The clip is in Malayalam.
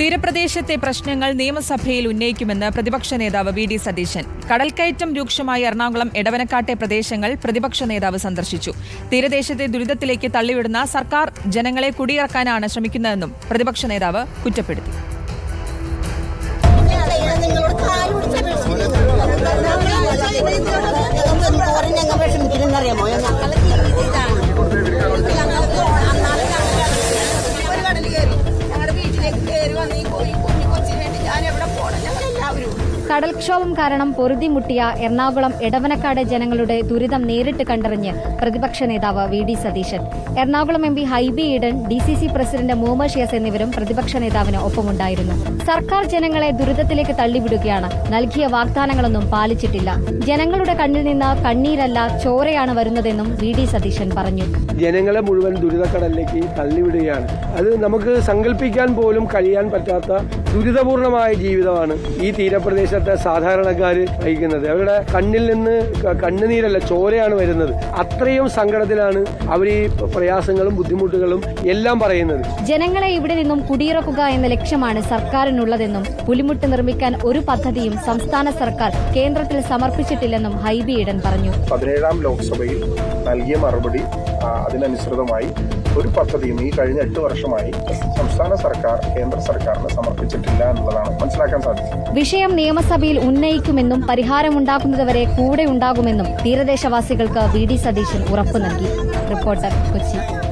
തീരപ്രദേശത്തെ പ്രശ്നങ്ങൾ നിയമസഭയിൽ ഉന്നയിക്കുമെന്ന് പ്രതിപക്ഷ നേതാവ് വി ഡി സതീശൻ. കടൽക്കയറ്റം രൂക്ഷമായ എറണാകുളം എടവനക്കാട്ടെ പ്രദേശങ്ങൾ പ്രതിപക്ഷ നേതാവ് സന്ദർശിച്ചു. തീരദേശത്തെ ദുരിതത്തിലേക്ക് തള്ളിവിടുന്ന സർക്കാർ ജനങ്ങളെ കുടിയിറക്കാനാണ് ശ്രമിക്കുന്നതെന്നും പ്രതിപക്ഷ നേതാവ് കുറ്റപ്പെടുത്തി. ഞങ്ങൾ കയറി വന്ന് ഈ കുഞ്ഞു കൊച്ചിന് വേണ്ടി ഞാൻ എവിടെ കടൽക്ഷോഭം കാരണം പൊറുതിമുട്ടിയ എറണാകുളം എടവനക്കാട് ജനങ്ങളുടെ ദുരിതം നേരിട്ട് കണ്ടറിഞ്ഞ് പ്രതിപക്ഷ നേതാവ് V D Satheesan. Ernakulam M P Hibi Eden D C C president Muhammad Shiyas എന്നിവരും പ്രതിപക്ഷ നേതാവിന് ഒപ്പമുണ്ടായിരുന്നു. സർക്കാർ ജനങ്ങളെ ദുരിതത്തിലേക്ക് തള്ളിവിടുകയാണ്. നൽകിയ വാഗ്ദാനങ്ങളൊന്നും പാലിച്ചിട്ടില്ല. ജനങ്ങളുടെ കണ്ണിൽ നിന്ന് കണ്ണീരല്ല ചോരയാണ് വരുന്നതെന്നും വി ഡി സതീശൻ പറഞ്ഞു. ജനങ്ങളെ മുഴുവൻ ദുരിതക്കടലിലേക്ക് തള്ളിവിടുകയാണ്. അത് നമുക്ക് സങ്കല്പിക്കാൻ പോലും കഴിയാൻ പറ്റാത്ത ദുരിതപൂർണമായ ജീവിതമാണ് ഈ തീരപ്രദേശത്തെ സാധാരണക്കാർ വഹിക്കുന്നത്. അവരുടെ കണ്ണിൽ നിന്ന് കണ്ണുനീരല്ല ചോരയാണ് വരുന്നത്. അത്രയും സങ്കടത്തിലാണ് അവർ ഈ പ്രയാസങ്ങളും ബുദ്ധിമുട്ടുകളും എല്ലാം പറയുന്നത്. ജനങ്ങളെ ഇവിടെ നിന്നും കുടിയിറക്കുക എന്ന ലക്ഷ്യമാണ് സർക്കാരിനുള്ളതെന്നും പുലിമുട്ട് നിർമ്മിക്കാൻ ഒരു പദ്ധതിയും സംസ്ഥാന സർക്കാർ കേന്ദ്രത്തിൽ സമർപ്പിച്ചിട്ടില്ലെന്നും ഹൈബി ഈഡൻ പറഞ്ഞു. പതിനേഴാം ലോക്സഭയിൽ നൽകിയ മറുപടി അതിനനുസൃതമായി ഒരു പദ്ധതിയും ഈ കഴിഞ്ഞ എട്ട് വർഷമായി സംസ്ഥാന സർക്കാർ കേന്ദ്ര സർക്കാരിന് സമർപ്പിച്ചിട്ടില്ല എന്നുള്ളതാണ് മനസ്സിലാക്കാൻ സാധിച്ചത്. വിഷയം നിയമസഭയിൽ ഉന്നയിക്കുമെന്നും പരിഹാരം പരിഹാരമുണ്ടാക്കുന്നതുവരെ കൂടെ ഉണ്ടാകുമെന്നും തീരദേശവാസികൾക്ക് വി ഡി സതീശൻ ഉറപ്പു നൽകി. റിപ്പോർട്ടർ കൊച്ചി.